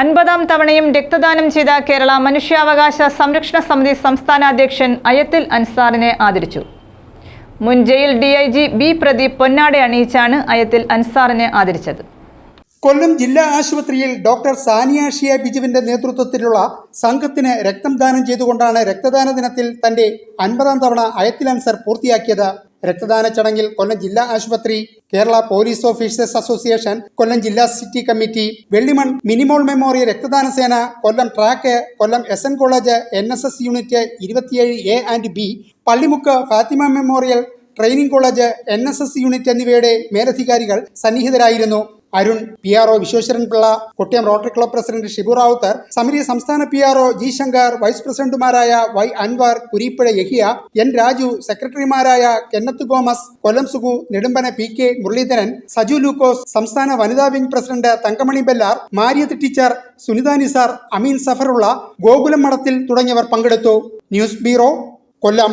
അൻപതാം തവണയും രക്തദാനം ചെയ്ത കേരള മനുഷ്യാവകാശ സംരക്ഷണ സമിതി സംസ്ഥാന അധ്യക്ഷൻ അയത്തിൽ അൻസാറിനെ ആദരിച്ചു. മുൻ jail D I G B Pradeep പൊന്നാട അണിയിച്ചാണ് അയത്തിൽ അൻസാറിനെ ആദരിച്ചത്. കൊല്ലം ജില്ലാ ആശുപത്രിയിൽ ഡോക്ടർ സാനിയ ഷിയ ബിജുവിന്റെ നേതൃത്വത്തിലുള്ള സംഘത്തിന് രക്തം ദാനം ചെയ്തുകൊണ്ടാണ് രക്തദാന ദിനത്തിൽ തന്റെ അൻപതാം തവണ അയത്തിൽ അൻസർ പൂർത്തിയാക്കിയത്. രക്തദാന ചടങ്ങിൽ കൊല്ലം ജില്ലാ ആശുപത്രി Kerala police officers association Kollam ജില്ലാ city committee Vellimon Minimol memorial രക്തദാന സേന Kollam track Kollam S N college N S S unit ഇരുപത്തിയേഴ് A and B Pallimukku Fathima memorial training college N S S unit എന്നിവയുടെ മേലധികാരികൾ സന്നിഹിതരായിരുന്നു. Arun P R O Vishweshwaran Pillai Kottiyam rotary club president Shibu Rawther സമിതി സംസ്ഥാന P R O G Shankar vice പ്രസിഡന്റുമാരായ Y Anwar Kureepuzha Yahiya N Raju സെക്രട്ടറിമാരായ Kenneth Gomez Kollam Sugu Nedumpana P K Muraleedharan Saju Lukose സംസ്ഥാന വനിതാ wing president Thankamani Bellar Mariyath teacher Sunitha Nisar Ameen Zafarulla Gokulam Madathil തുടങ്ങിയവർ പങ്കെടുത്തു. News bureau Kollam.